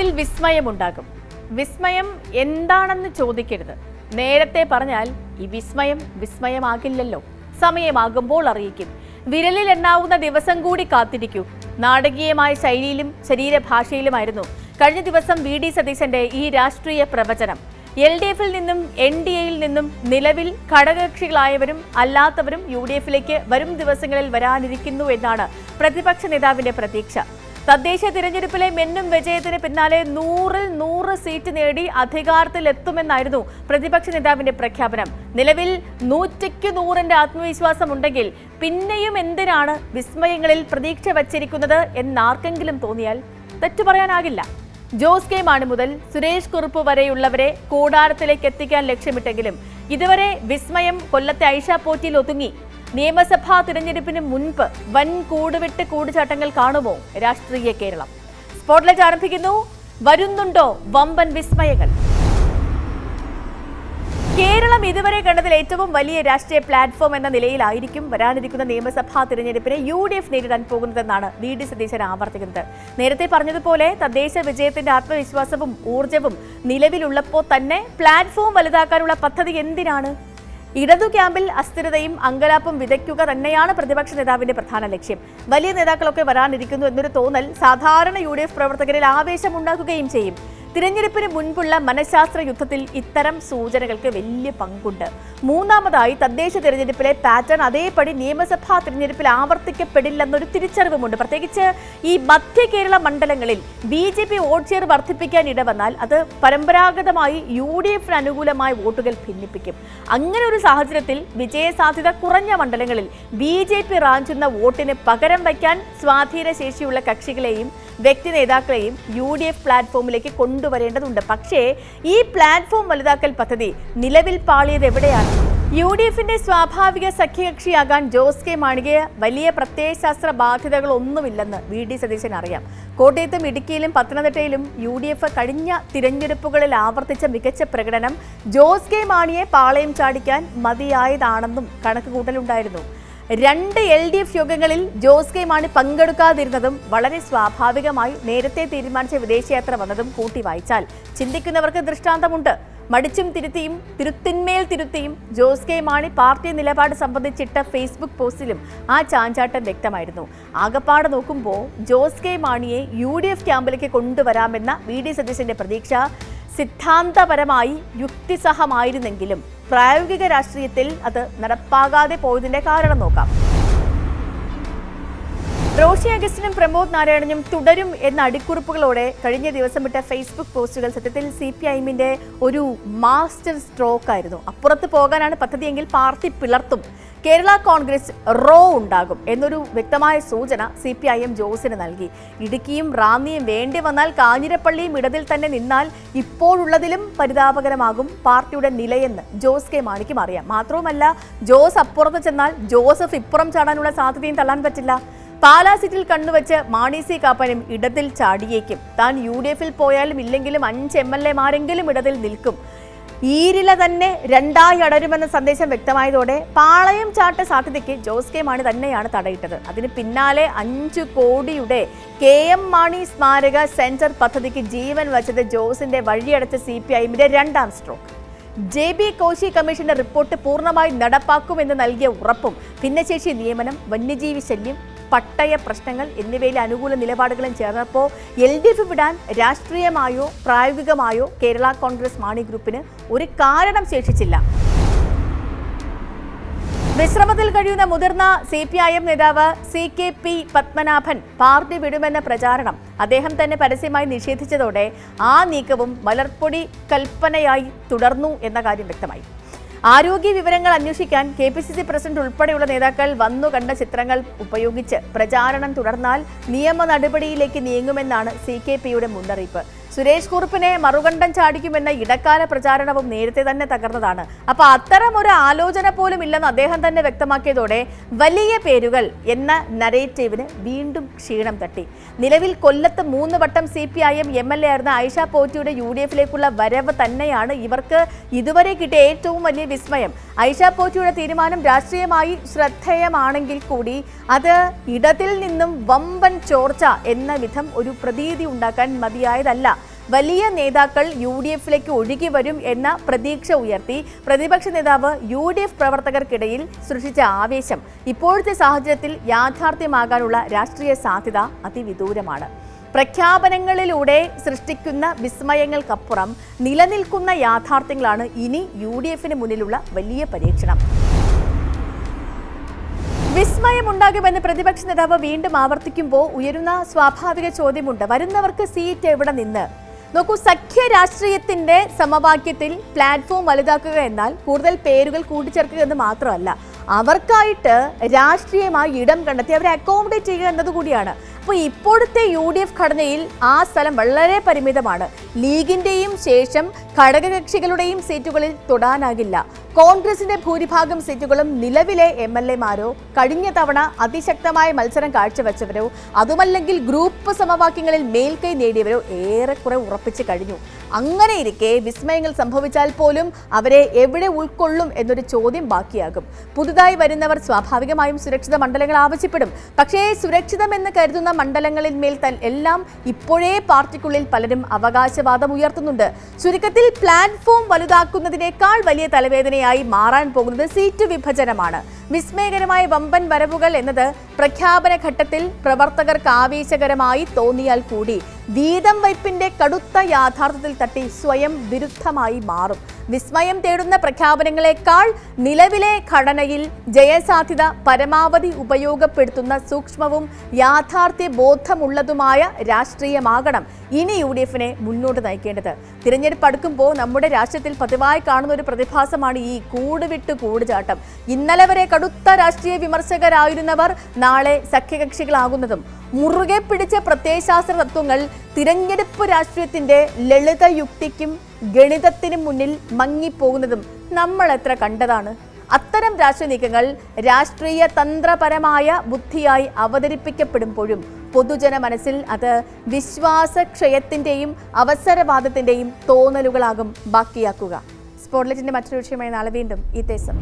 വിശ്രമത്തിൽ വിസ്മയമുണ്ടാകും. വിസ്മയം എന്താണെന്ന് ചോദിക്കരുത്. നേരത്തെ പറഞ്ഞാൽ ഈ വിസ്മയം വിസ്മയമാകില്ലല്ലോ. സമയമാകുമ്പോൾ അറിയിക്കും. വിരലിൽ എണ്ണാവുന്ന ദിവസം കൂടി കാത്തിരിക്കൂ. നാടകീയമായ ശൈലിയിലും ശരീരഭാഷയിലുമായിരുന്നു കഴിഞ്ഞ ദിവസം വി ഡി സതീശന്റെ ഈ രാഷ്ട്രീയ പ്രവചനം. എൽ ഡി എഫിൽ നിന്നും എൻ ഡി എയിൽ നിന്നും നിലവിൽ ഘടകകക്ഷികളായവരും അല്ലാത്തവരും യു ഡി എഫിലേക്ക് വരും ദിവസങ്ങളിൽ വരാനിരിക്കുന്നു എന്നാണ് പ്രതിപക്ഷ നേതാവിന്റെ പ്രതീക്ഷ. തദ്ദേശ തിരഞ്ഞെടുപ്പിലെ മെന്നും വിജയത്തിന് പിന്നാലെ നൂറിൽ നൂറ് സീറ്റ് നേടി അധികാരത്തിലെത്തുമെന്നായിരുന്നു പ്രതിപക്ഷ നേതാവിന്റെ പ്രഖ്യാപനം. നിലവിൽ നൂറ്റയ്ക്ക് നൂറിന്റെ ആത്മവിശ്വാസമുണ്ടെങ്കിൽ പിന്നെയും എന്തിനാണ് വിസ്മയങ്ങളിൽ പ്രതീക്ഷ വച്ചിരിക്കുന്നത് എന്നാർക്കെങ്കിലും തോന്നിയാൽ തെറ്റു പറയാനാകില്ല. ജോസ് കെ മാണി മുതൽ സുരേഷ് കുറുപ്പ് വരെയുള്ളവരെ കൂടാരത്തിലേക്ക് എത്തിക്കാൻ ലക്ഷ്യമിട്ടെങ്കിലും ഇതുവരെ വിസ്മയം കൊല്ലത്തെ ഐഷ പോറ്റിയിൽ ഒതുങ്ങി. നിയമസഭാ തിരഞ്ഞെടുപ്പിന് മുൻപ് വൻ കൂടുവിട്ട് കൂടുചാട്ടങ്ങൾ കാണുമോ രാഷ്ട്രീയ കേരളം? സ്പോട്ട്ലൈറ്റ് ആരംഭിക്കുന്നു. വരുന്നുണ്ടോ വമ്പൻ വിസ്മയങ്ങൾ? കേരളം ഇതുവരെ കണ്ടതിൽ ഏറ്റവും വലിയ രാഷ്ട്രീയ പ്ലാറ്റ്ഫോം എന്ന നിലയിലായിരിക്കും വരാനിരിക്കുന്ന നിയമസഭാ തിരഞ്ഞെടുപ്പിനെ യു ഡി എഫ് നേരിടാൻ പോകുന്നതെന്നാണ് വി ഡി സതീശൻ ആവർത്തിക്കുന്നത്. നേരത്തെ പറഞ്ഞതുപോലെ തദ്ദേശ വിജയത്തിന്റെ ആത്മവിശ്വാസവും ഊർജവും നിലവിലുള്ളപ്പോൾ തന്നെ പ്ലാറ്റ്ഫോം വലുതാക്കാനുള്ള പദ്ധതി എന്തിനാണ്? ഇടതു ക്യാമ്പിൽ അസ്ഥിരതയും അങ്കലാപ്പും വിതയ്ക്കുക തന്നെയാണ് പ്രതിപക്ഷ നേതാവിന്റെ പ്രധാന ലക്ഷ്യം. വലിയ നേതാക്കളൊക്കെ വരാനിരിക്കുന്നു എന്നൊരു തോന്നൽ സാധാരണ യു പ്രവർത്തകരിൽ ആവേശമുണ്ടാക്കുകയും ചെയ്യും. തിരഞ്ഞെടുപ്പിന് മുൻപുള്ള മനഃശാസ്ത്ര യുദ്ധത്തിൽ ഇത്തരം സൂചനകൾക്ക് വലിയ പങ്കുണ്ട്. മൂന്നാമതായി തദ്ദേശ തിരഞ്ഞെടുപ്പിലെ പാറ്റേൺ അതേപടി നിയമസഭാ തിരഞ്ഞെടുപ്പിൽ ആവർത്തിക്കപ്പെടില്ലെന്നൊരു തിരിച്ചറിവുമുണ്ട്. പ്രത്യേകിച്ച് ഈ മധ്യ കേരള മണ്ഡലങ്ങളിൽ B J P vote share വർദ്ധിപ്പിക്കാൻ ഇടവന്നാൽ അത് പരമ്പരാഗതമായി യു ഡി എഫിന് അനുകൂലമായ വോട്ടുകൾ ഭിന്നിപ്പിക്കും. അങ്ങനെ ഒരു സാഹചര്യത്തിൽ വിജയസാധ്യത കുറഞ്ഞ മണ്ഡലങ്ങളിൽ ബി ജെ പി റാഞ്ചുന്ന വോട്ടിന് പകരം വയ്ക്കാൻ സ്വാധീനശേഷിയുള്ള കക്ഷികളെയും വ്യക്തി നേതാക്കളെയും യു ഡി എഫ് പ്ലാറ്റ്ഫോമിലേക്ക് കൊണ്ടുവരേണ്ടതുണ്ട്. പക്ഷേ ഈ പ്ലാറ്റ്ഫോം വലുതാക്കൽ പദ്ധതി നിലവിൽ പാളിയത് എവിടെയാണ്? യു ഡി എഫിന്റെ സ്വാഭാവിക സഖ്യകക്ഷിയാകാൻ ജോസ് കെ മാണികയെ വലിയ പ്രത്യയശാസ്ത്ര ബാധ്യതകളൊന്നുമില്ലെന്ന് വി ഡി സതീശൻ അറിയാം. കോട്ടയത്തും ഇടുക്കിയിലും പത്തനംതിട്ടയിലും യു ഡി എഫ് കഴിഞ്ഞ തിരഞ്ഞെടുപ്പുകളിൽ ആവർത്തിച്ച മികച്ച പ്രകടനം ജോസ് കെ മാണിയെ പാളയം ചാടിക്കാൻ മതിയായതാണെന്നും കണക്കുകൂട്ടലുണ്ടായിരുന്നു. രണ്ട് എൽ ഡി എഫ് യോഗങ്ങളിൽ ജോസ് കെ മാണി പങ്കെടുക്കാതിരുന്നതും വളരെ സ്വാഭാവികമായി നേരത്തെ തീരുമാനിച്ച വിദേശയാത്ര വന്നതും കൂട്ടി വായിച്ചാൽ ചിന്തിക്കുന്നവർക്ക് ദൃഷ്ടാന്തമുണ്ട്. മടിച്ചും തിരുത്തിയും തിരുത്തിന്മേൽ തിരുത്തിയും ജോസ് കെ മാണി പാർട്ടി നിലപാട് സംബന്ധിച്ചിട്ട ഫേസ്ബുക്ക് പോസ്റ്റിലും ആ ചാഞ്ചാട്ടം വ്യക്തമായിരുന്നു. ആകപ്പാട് നോക്കുമ്പോൾ ജോസ് കെ മാണിയെ യു ഡി എഫ് ക്യാമ്പിലേക്ക് കൊണ്ടുവരാമെന്ന വി ഡി സതീശന്റെ പ്രതീക്ഷ സിദ്ധാന്തപരമായി യുക്തിസഹമായിരുന്നെങ്കിലും പ്രായോഗിക രാഷ്ട്രീയത്തിൽ അത് നടപ്പാകാതെ പോയതിന്റെ കാരണം നോക്കാം. റോഷി അഗസ്റ്റിനും പ്രമോദ് നാരായണനും തുടരും എന്ന അടിക്കുറിപ്പുകളോടെ കഴിഞ്ഞ ദിവസം വിട്ട ഫേസ്ബുക്ക് പോസ്റ്റുകൾ സത്യത്തിൽ സി പി ഐഎമ്മിന്റെ ഒരു മാസ്റ്റർ സ്ട്രോക്ക് ആയിരുന്നു. അപ്പുറത്ത് പോകാനാണ് പദ്ധതിയെങ്കിൽ പാർട്ടി പിളർത്തും. കേരള കോൺഗ്രസ് റോ ഉണ്ടാകും എന്നൊരു വ്യക്തമായ സൂചന സി പി ഐ എം ജോസിന് നൽകി. ഇടുക്കിയും റാന്നിയും വേണ്ടി വന്നാൽ കാഞ്ഞിരപ്പള്ളിയും ഇടതിൽ തന്നെ നിന്നാൽ ഇപ്പോഴുള്ളതിലും പരിതാപകരമാകും പാർട്ടിയുടെ നിലയെന്ന് ജോസ് കെ മാണിക്കും അറിയാം. മാത്രവുമല്ല ജോസ് അപ്പുറത്ത് ചെന്നാൽ ജോസഫ് ഇപ്പുറം ചാടാനുള്ള സാധ്യതയും തള്ളാൻ പറ്റില്ല. പാലാ സീറ്റിൽ കണ്ണുവച്ച് മാണി സി കാപ്പനും ഇടതിൽ ചാടിയേക്കും. താൻ യു ഡി എഫിൽ പോയാലും ഇല്ലെങ്കിലും അഞ്ച് എം എൽ എമാരെങ്കിലും ഇടതിൽ നിൽക്കും. ഈരില തന്നെ രണ്ടായി അടരുമെന്ന സന്ദേശം വ്യക്തമായതോടെ പാളയം ചാട്ട സാധ്യതയ്ക്ക് ജോസ് കെ മാണി തന്നെയാണ് തടയിട്ടത്. അതിന് പിന്നാലെ അഞ്ചു കോടിയുടെ കെ എം മാണി സ്മാരക സെന്റർ പദ്ധതിക്ക് ജീവൻ വച്ചത് ജോസിന്റെ വഴിയടച്ച സി പി ഐഎമ്മിന്റെ രണ്ടാം സ്ട്രോക്ക്. ജെ ബി കോശി കമ്മീഷന്റെ റിപ്പോർട്ട് പൂർണമായി നടപ്പാക്കുമെന്ന് നൽകിയ ഉറപ്പും ഭിന്നശേഷി നിയമനം വന്യജീവി ശല്യം പട്ടയ പ്രശ്നങ്ങൾ എന്നിവയിലെ അനുകൂല നിലപാടുകളും ചേർന്നപ്പോൾ എൽ ഡി എഫ് വിടാൻ രാഷ്ട്രീയമായോ പ്രായോഗികമായോ കേരള കോൺഗ്രസ് മാണി ഗ്രൂപ്പിന് ഒരു കാരണം ശേഷിച്ചില്ല. വിശ്രമത്തിൽ കഴിയുന്ന മുതിർന്ന സി പി ഐ എം നേതാവ് C K P Padmanabhan party വിടുമെന്ന പ്രചാരണം അദ്ദേഹം തന്നെ പരസ്യമായി നിഷേധിച്ചതോടെ ആ നീക്കവും മലർപ്പൊടി കൽപ്പനയായി തുടർന്നു എന്ന കാര്യം വ്യക്തമായി. ആരോഗ്യ വിവരങ്ങൾ അന്വേഷിക്കാൻ K P C C president ഉൾപ്പെടെയുള്ള നേതാക്കൾ വന്നു കണ്ട ചിത്രങ്ങൾ ഉപയോഗിച്ച് പ്രചാരണം തുടർന്നാൽ നിയമ നടപടിയിലേക്ക് നീങ്ങുമെന്നാണ് സി കെ പിയുടെ മുന്നറിയിപ്പ്. സുരേഷ് കുറുപ്പിനെ മറുകണ്ഠം ചാടിക്കുമെന്ന ഇടക്കാല പ്രചാരണവും നേരത്തെ തന്നെ തകർന്നതാണ്. അപ്പൊ അത്തരം ഒരു ആലോചന പോലും ഇല്ലെന്ന് അദ്ദേഹം തന്നെ വ്യക്തമാക്കിയതോടെ വലിയ പേരുകൾ എന്ന നരേറ്റീവിന് വീണ്ടും ക്ഷീണം തട്ടി. നിലവിൽ കൊല്ലത്ത് മൂന്ന് വട്ടം C P I M M L A ആയിരുന്ന ഐഷ പോറ്റിയുടെ യു ഡി എഫിലേക്കുള്ള വരവ് തന്നെയാണ് ഇവർക്ക് ഇതുവരെ കിട്ടിയ ഏറ്റവും വലിയ വിസ്മയം. ഐഷ പോറ്റിയുടെ തീരുമാനം രാഷ്ട്രീയമായി ശ്രദ്ധേയമാണെങ്കിൽ കൂടി അത് ഇടത്തിൽ നിന്നും വമ്പൻ ചോർച്ച എന്ന വിധം ഒരു പ്രതീതി ഉണ്ടാക്കാൻ മതിയായതല്ല. വലിയ നേതാക്കൾ യു ഡി എഫിലേക്ക് ഒഴുകി വരും എന്ന പ്രതീക്ഷ ഉയർത്തി. പ്രതിപക്ഷ നേതാവ് യു ഡി എഫ് പ്രവർത്തകർക്കിടയിൽ സൃഷ്ടിച്ച ആവേശം ഇപ്പോഴത്തെ സാഹചര്യത്തിൽ യാഥാർത്ഥ്യമാകാനുള്ള രാഷ്ട്രീയ സാധ്യത അതിവിദൂരമാണ്. പ്രഖ്യാപനങ്ങളിലൂടെ സൃഷ്ടിക്കുന്ന വിസ്മയങ്ങൾക്കപ്പുറം നിലനിൽക്കുന്ന യാഥാർത്ഥ്യങ്ങളാണ് ഇനി യു ഡി എഫിന് മുന്നിലുള്ള വലിയ പരീക്ഷണം. വിസ്മയമുണ്ടാകുമെന്ന് പ്രതിപക്ഷ നേതാവ് വീണ്ടും ആവർത്തിക്കുമ്പോൾ ഉയരുന്ന സ്വാഭാവിക ചോദ്യമുണ്ട്. വരുന്നവർക്ക് സീറ്റ് എവിടെ നിന്ന്? നോക്കൂ സഖ്യ രാഷ്ട്രീയത്തിന്റെ സമവാക്യത്തിൽ പ്ലാറ്റ്ഫോം വലുതാക്കുക എന്നാൽ കൂടുതൽ പേരുകൾ കൂട്ടിച്ചേർക്കുക എന്ന് മാത്രമല്ല അവർക്കായിട്ട് രാഷ്ട്രീയമായി ഇടം കണ്ടെത്തി അവരെ അക്കോമഡേറ്റ് ചെയ്യുക എന്നത് കൂടിയാണ്. അപ്പോൾ ഇപ്പോഴത്തെ യു ഡി എഫ് ഘടനയിൽ ആ സ്ഥലം വളരെ പരിമിതമാണ്. ലീഗിന്റെയും ശേഷം ഘടകകക്ഷികളുടെയും സീറ്റുകളിൽ തൊടാനാകില്ല. കോൺഗ്രസിന്റെ ഭൂരിഭാഗം സീറ്റുകളും നിലവിലെ എം എൽ എമാരോ കഴിഞ്ഞ തവണ അതിശക്തമായ മത്സരം കാഴ്ചവെച്ചവരോ അതുമല്ലെങ്കിൽ ഗ്രൂപ്പ് സമവാക്യങ്ങളിൽ മേൽക്കൈ നേടിയവരോ ഏറെക്കുറെ ഉറപ്പിച്ചു കഴിഞ്ഞു. അങ്ങനെ ഇരിക്കെ വിസ്മയങ്ങൾ സംഭവിച്ചാൽ പോലും അവരെ എവിടെ ഉൾക്കൊള്ളും എന്നൊരു ചോദ്യം ബാക്കിയാകും. പുതുതായി വരുന്നവർ സ്വാഭാവികമായും സുരക്ഷിത മണ്ഡലങ്ങൾ ആവശ്യപ്പെടും. പക്ഷേ സുരക്ഷിതമെന്ന് കരുതുന്ന മണ്ഡലങ്ങളിൽ മേൽ എല്ലാം ഇപ്പോഴേ പാർട്ടിക്കുള്ളിൽ പലരും അവകാശവാദം ഉയർത്തുന്നുണ്ട്. ചുരുക്കത്തിൽ പ്ലാറ്റ്ഫോം വലുതാക്കുന്നതിനേക്കാൾ വലിയ തലവേദനയായി മാറാൻ പോകുന്നത് സീറ്റ് വിഭജനമാണ്. വിസ്മയകരമായ വമ്പൻ വരവുകൾ എന്നത് പ്രഖ്യാപന ഘട്ടത്തിൽ പ്രവർത്തകർക്ക് ആവേശകരമായി തോന്നിയാൽ കൂടി വീതം വയ്പിന്റെ കടുത്ത യാഥാർത്ഥ്യത്തിൽ തട്ടി സ്വയം വിരുദ്ധമായി മാറും. വിസ്മയം തേടുന്ന പ്രഖ്യാപനങ്ങളെക്കാൾ നിലവിലെ ഘടനയിൽ ജയസാധ്യത പരമാവധി ഉപയോഗപ്പെടുത്തുന്ന സൂക്ഷ്മവും യാഥാർത്ഥ്യ ബോധമുള്ളതുമായ രാഷ്ട്രീയമാകണം ഇനി യു ഡി എഫിനെ മുന്നോട്ട് നയിക്കേണ്ടത്. തിരഞ്ഞെടുപ്പ് അടുക്കുമ്പോൾ നമ്മുടെ രാഷ്ട്രീയത്തിൽ പതിവായി കാണുന്ന ഒരു പ്രതിഭാസമാണ് ഈ കൂടുവിട്ട് കൂടുചാട്ടം. ഇന്നലെ വരെ കടുത്ത രാഷ്ട്രീയ വിമർശകരായിരുന്നവർ നാളെ സഖ്യകക്ഷികളാകുന്നതും മുറുകെ പിടിച്ച പ്രത്യയശാസ്ത്ര തത്വങ്ങൾ തിരഞ്ഞെടുപ്പ് രാഷ്ട്രീയത്തിന്റെ ലളിത യുക്തിക്കും ഗണിതത്തിനും മുന്നിൽ മങ്ങിപ്പോകുന്നതും നമ്മൾ എത്ര കണ്ടതാണ്. അത്തരം രാഷ്ട്രീയ നീക്കങ്ങൾ രാഷ്ട്രീയ തന്ത്രപരമായ ബുദ്ധിയായി അവതരിപ്പിക്കപ്പെടുമ്പോഴും പൊതുജന മനസ്സിൽ അത് വിശ്വാസക്ഷയത്തിന്റെയും അവസരവാദത്തിന്റെയും തോന്നലുകളാകും ബാക്കിയാക്കുക. സ്പോട്ട്ലൈറ്റിന്റെ മറ്റൊരു വിഷയമായി നാളെ വീണ്ടും ഈ തേസം.